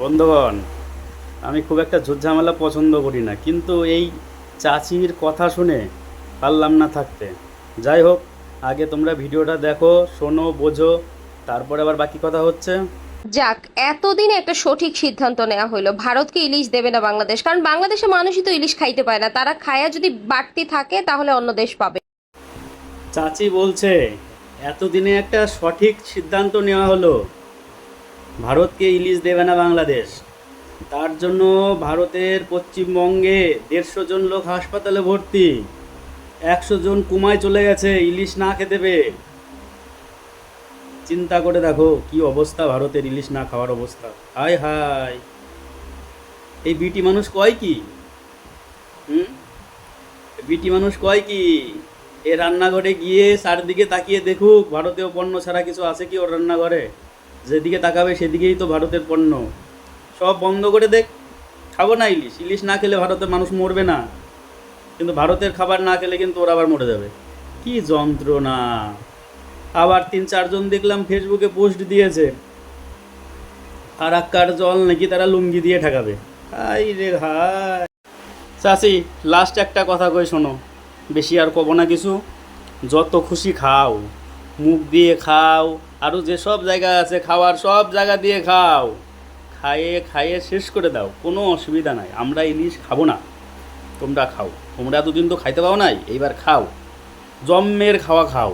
বন্ধুগণ আমি খুব একটা ঝুটঝামেলা পছন্দ করি না কিন্তু এই চাচির কথা শুনে পারলাম না থাকতে। যাই হোক আগে তোমরা ভিডিওটা দেখো শোনো বোঝো তারপরে আবার বাকি কথা হচ্ছে। যাক এতদিনে একটা সঠিক সিদ্ধান্ত নেওয়া হলো। ভারতকে ইলিশ দেবে না বাংলাদেশ কারণ বাংলাদেশের মানুষই তো ইলিশ খাইতে পায় না। তারা খায়া যদি বাড়তি থাকে তাহলে অন্য দেশ পাবে। চাচি বলছে এতদিনে একটা সঠিক সিদ্ধান্ত নেওয়া হলো। ভারতকে ইলিশ দেবে না বাংলাদেশ। তার জন্য ভারতের পশ্চিমবঙ্গে দেড়শো জন লোক হাসপাতালে ভর্তি। একশো জন কুমায় চলে গেছে, ইলিশ না খেতে পেয়ে। চিন্তা করে দেখো কি অবস্থা ভারতের ইলিশ না খাওয়ার অবস্থা। হায় হায়। এই বিটি মানুষ কয় কি? হুম? বিটি মানুষ কয় কি? এ রান্নাঘরে গিয়ে চারদিকে তাকিয়ে দেখুক ভারতীয় পণ্য ছাড়া কিছু আছে কি ওর রান্নাঘরে? যেদিকে তাকাবে সেদিকেই তো ভারতের পণ্য। সব বন্ধ করে দেখ খাব না ইলিশ। ইলিশ না খেলে ভারতের মানুষ মরবে না। কিন্তু ভারতের খাবার না খেলে কিন্তু ওরা আবার মরে যাবে। কি যন্ত্রণা। আবার তিন, চারজন দেখলাম ফেসবুকে পোস্ট দিয়েছে। আর আক্কার জল নাকি তারা লুঙ্গি দিয়ে ঠেকাবে। হাই রে হাই। চাচি লাস্ট একটা কথা কই শোনো। বেশি আর কব না কিছু। যত খুশি খাও। মুখ দিয়ে খাও। আরও যেসব জায়গা আছে খাওয়ার সব জায়গা দিয়ে খাও। খাইয়ে খাইয়ে শেষ করে দাও, কোনো অসুবিধা নাই, আমরা ইলিশ খাব না, তোমরা খাও। তোমরা দুদিন তো খাইতে পাও নাই, এইবার খাও। জম্মের খাওয়া খাও।